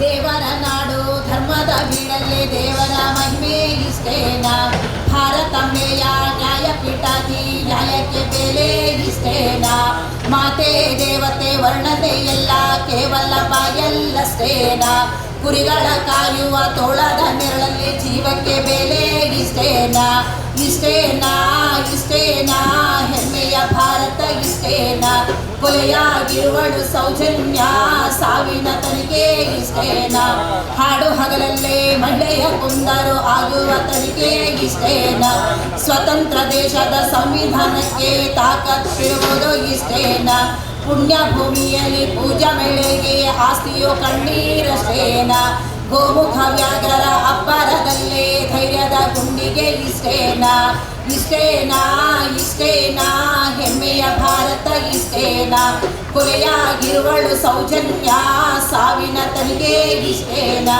ದೇವರ ನಾಡು, ಧರ್ಮದ ಬೀಡಲ್ಲಿ ದೇವರ ಮಹಿಮೆ ಇಷ್ಟೇನಾ? ಭಾರತಾಂಬೆಯ ನ್ಯಾಯಪೀಠಾದಿ ನ್ಯಾಯಕ್ಕೆ ಬೆಲೆ ಇಷ್ಟೇನ? ಮಾತೆ, ದೇವತೆ, ವರ್ಣತೆ ಎಲ್ಲ ಕೇವಲ ಬಾಯಲ್ಲಷ್ಟೇನ? ಕುರಿಗಳ ಕಾಯುವ ತೋಳದ ನೆರಳಲ್ಲಿ ಜೀವಕ್ಕೆ ಬೆಲೆ ಇಷ್ಟೇನಾ? ಇಷ್ಟೇನಾ ಇಷ್ಟೇನಾ? ಇಷ್ಟೇನಾ? ಕೊಲೆಯಾಗಿರುವಳು ಸೌಜನ್ಯ, ಸಾವಿನ ತನಿಖೆ ಇಷ್ಟೇನ? ಹಾಡು ಹಗಲಲ್ಲೇ ಮಹಿಳೆಯ ಕುಂದರು ಆಗುವ ತನಿಖೆ ಇಷ್ಟೇನ? ಸ್ವತಂತ್ರ ದೇಶದ ಸಂವಿಧಾನಕ್ಕೆ ತಾಕತ್ತಿರುವುದು ಇಷ್ಟೇನ? ಪುಣ್ಯ ಭೂಮಿಯಲ್ಲಿ ಪೂಜಾ ಮೇಳೆಗೆ ಆಸ್ತಿಯು ಕಣ್ಣೀರಷ್ಟೇನಾ? ಗೋಮುಖ ವ್ಯಾಘ್ರರ ಅಬ್ಬರದಲ್ಲೇ ಧೈರ್ಯದ ಗುಂಡಿಗೆ ಇಷ್ಟೇನಾ? ಇಷ್ಟೇನಾ? ಇಷ್ಟೇನಾ? ಹೆಮ್ಮೆಯ ಭಾರತ ಇಷ್ಟೇನಾ? ಕೊಲೆಯಾಗಿರುವಳು ಸೌಜನ್ಯ ಸಾವಿನ ತನಿಗೆ ಇಷ್ಟೇನಾ?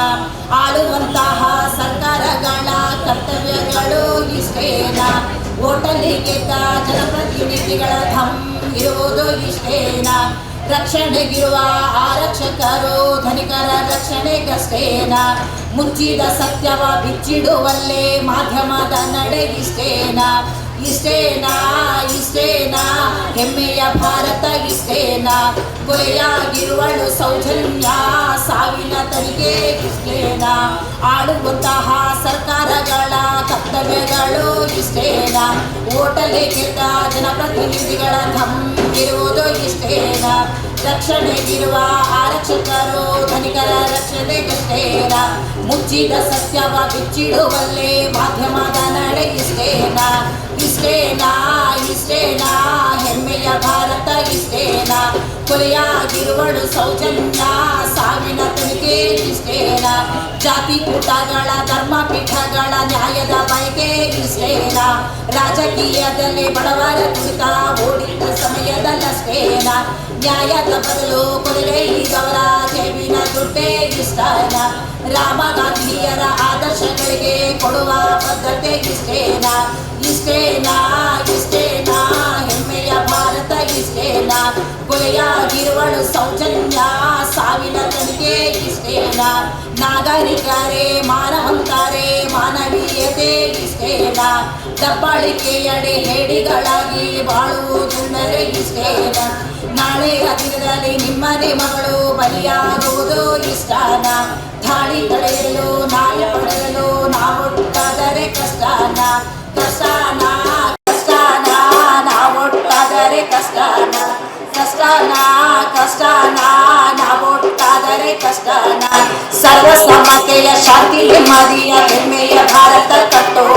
ಆಳುವಂತಹ ಸರ್ಕಾರಗಳ ಕರ್ತವ್ಯಗಳು ಇಷ್ಟೇನಾ? ಓಟಲಿಗೆದ್ದ ಗೆದ್ದ ಜನಪ್ರತಿನಿಧಿಗಳ ಧಮ್ ಇರುವುದು ಇಷ್ಟೇನಾ? ರಕ್ಷಣೆಗಿರುವ ಆರಕ್ಷಕರು ಧನಿಕರ ರಕ್ಷಣೆಗಷ್ಟೇನಾ ಮುಚ್ಚಿದ ಸತ್ಯವ ಬಿಚ್ಚಿಡುವಲ್ಲೇ ಮಾಧ್ಯಮದ ನಡೆ ಇಷ್ಟೇನಾ ಇಷ್ಟೇನಾ ಇಷ್ಟೇನಾ ಹೆಮ್ಮೆಯ ಭಾರತ ಇಷ್ಟೇನಾ? ಕೊಲೆಯಾಗಿರುವಳು ಸೌಜನ್ಯ, ಸಾವಿನ ತನಿಖೆ ಇಷ್ಟೇನಾ? ಆಳುವಂತಹ ಸರ್ಕಾರಗಳ ಕರ್ತವ್ಯಗಳು ಇಷ್ಟೇನಾ? ಹೋಟೆಲ್ ಗೆದ್ದ ಜನಪ್ರತಿನಿಧಿಗಳ ಧಮ್ ಇರುವುದು ಇಷ್ಟೇನಾ? ರಕ್ಷಣೆಗಿರುವ ಆರಕ್ಷಕರು, ಧನಿಕರ ರಕ್ಷಣೆಗಷ್ಟೇನಾ ಮುಚ್ಚಿದ ಸತ್ಯವ ಬಿಚ್ಚಿಡುವಲ್ಲೇ ಮಾಧ್ಯಮದ ನಡೆ ಇಷ್ಟೇನಾ? ಇಷ್ಟೇನಾ? ಇಷ್ಟೇನಾ? ಹೆಮ್ಮೆಯ ಭಾರತ ಇಷ್ಟೇನ? ಕೊಲೆಯಾಗಿರುವಳು ಸೌಜನ್ಯ, ಸಾವಿನ ತನಿಖೆ ಇಷ್ಟೇನ? ಜಾತಿ ಕೂಟಗಳ ಧರ್ಮ ಪೀಠಗಳ ನ್ಯಾಯದ ಬಯಕೆ ಇಷ್ಟೇನ? ರಾಜಕೀಯದಲ್ಲಿ ಬಡವರ ಕುರಿತ ಓಡಿದ ಸಮಯದಲ್ಲಷ್ಟೇನ? ನ್ಯಾಯದ ಬದಲು ಕೊಲೆಗೈದವರ ಜೇಬಿನ ದುಡ್ಡೇ ಇಷ್ಟೇನ? ರಾಮ ಗಾಂಧಿಯರ ಆದರ್ಶಗಳಿಗೆ ಕೊಡುವ ಇಷ್ಟೇನ ಇಷ್ಟೇನಾ? ಇಷ್ಟೇನಾ? ಇಷ್ಟೇನಾ ಕೊಲೆಯಾಗಿರುವಳು ಸೌಜನ್ಯ, ಸಾವಿನ ತನಿಗೆ ಇಷ್ಟೇನಾ ನಾಗರಿಕರೆ, ಮಾನವಂತಾರೆ, ಮಾನವೀಯತೆ ಇಷ್ಟೇನಾ ದಬ್ಬಾಳಿಕೆಯಡೆ ಹೇಡಿಗಳಾಗಿ ಬಾಳುವುದೆಂದರೆ ಇಷ್ಟೇನಾ ನಾಳೆಯ ದಿನದಲ್ಲಿ ನಿಮ್ಮನೆ ಮಗಳು ಬಲಿಯಾಗುವುದು ಇಷ್ಟಾನ ದಾಳಿ ತಡೆಯಲು ನಾಳೆ ಪಡೆಯಲು ನಾವೊಟ್ಟಾದರೆ ಕಷ್ಟನ ಕಷ್ಟನ ಕಷ್ಟನ ನಾವೊಟ್ಟಾದರೆ ಕಷ್ಟನ ಕಷ್ಟನ ಕಷ್ಟನ ನಾವೊಟ್ಟಾದರೆ ಕಷ್ಟನ ಸರ್ವಸಮ್ಮತೆಯ ಶಾಂತಿ ನೆಮ್ಮದಿಯ ಹೆಮ್ಮೆಯ ಭಾರತ ಕಟ್ಟೋಣ